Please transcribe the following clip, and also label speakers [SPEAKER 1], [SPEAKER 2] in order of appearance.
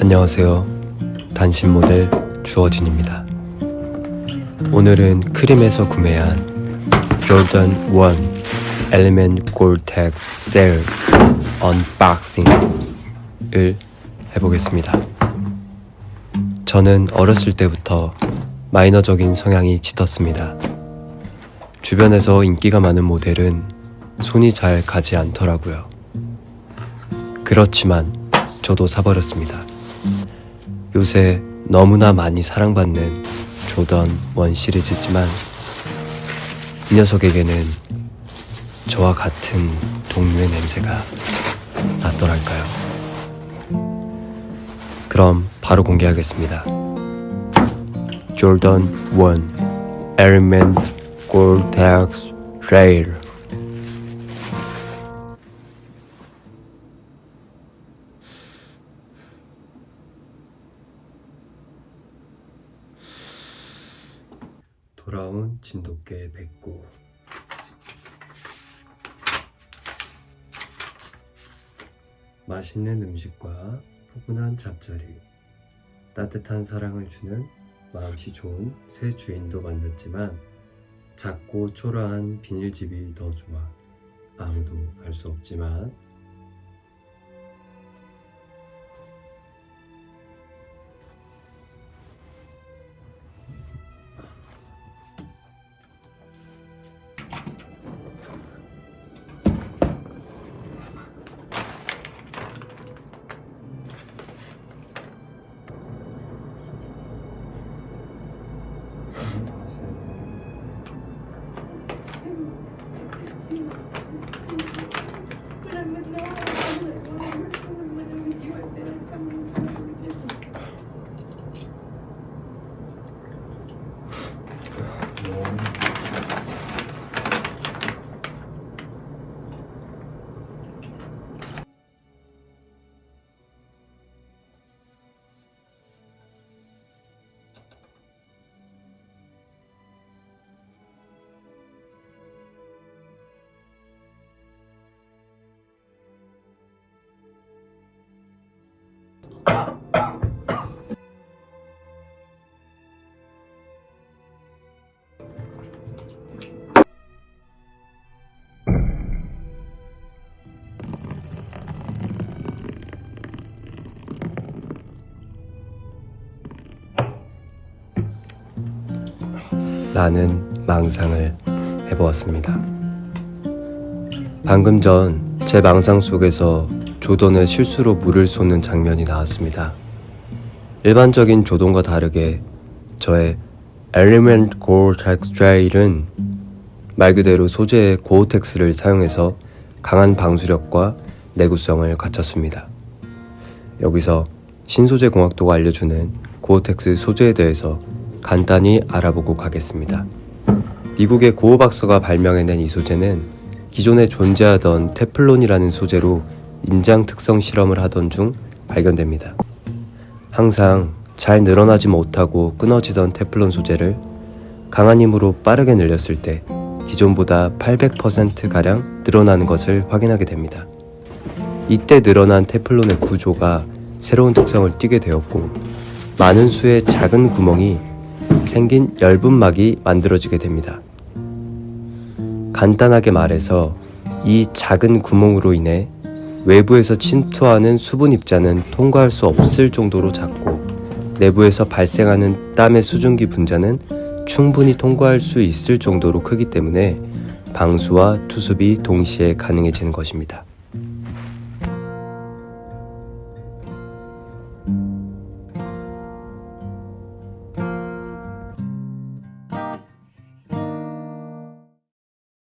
[SPEAKER 1] 안녕하세요. 단신 모델 주어진입니다. 오늘은 크림에서 구매한 조던 1 엘리멘트 골텍 셀 언박싱을 해보겠습니다. 저는 어렸을 때부터 마이너적인 성향이 짙었습니다. 주변에서 인기가 많은 모델은 손이 잘 가지 않더라고요. 그렇지만 저도 사버렸습니다. 요새 너무나 많이 사랑받는 조던 원 시리즈지만 이 녀석에게는 저와 같은 동료의 냄새가 났더랄까요. 그럼 바로 공개하겠습니다. 조던 1 에르멘 골텍스 레일 돌아온 진돗개 백구 맛있는 음식과 포근한 잠자리 따뜻한 사랑을 주는 마음씨 좋은 새 주인도 만났지만 작고 초라한 비닐집이 더 좋아 아무도 알 수 없지만 Jesus. 라는 망상을 해보았습니다. 방금 전 제 망상 속에서 조던의 실수로 물을 쏟는 장면이 나왔습니다. 일반적인 조던과 다르게 저의 Element Gore-Tex Trail은 말 그대로 소재의 고어텍스를 사용해서 강한 방수력과 내구성을 갖췄습니다. 여기서 신소재 공학도가 알려주는 고어텍스 소재에 대해서 간단히 알아보고 가겠습니다. 미국의 고어박사가 발명해낸 이 소재는 기존에 존재하던 테플론이라는 소재로 인장 특성 실험을 하던 중 발견됩니다. 항상 잘 늘어나지 못하고 끊어지던 테플론 소재를 강한 힘으로 빠르게 늘렸을 때 기존보다 800%가량 늘어나는 것을 확인하게 됩니다. 이때 늘어난 테플론의 구조가 새로운 특성을 띠게 되었고 많은 수의 작은 구멍이 생긴 엷은 막이 만들어지게 됩니다. 간단하게 말해서 이 작은 구멍으로 인해 외부에서 침투하는 수분 입자는 통과할 수 없을 정도로 작고 내부에서 발생하는 땀의 수증기 분자는 충분히 통과할 수 있을 정도로 크기 때문에 방수와 투습이 동시에 가능해지는 것입니다.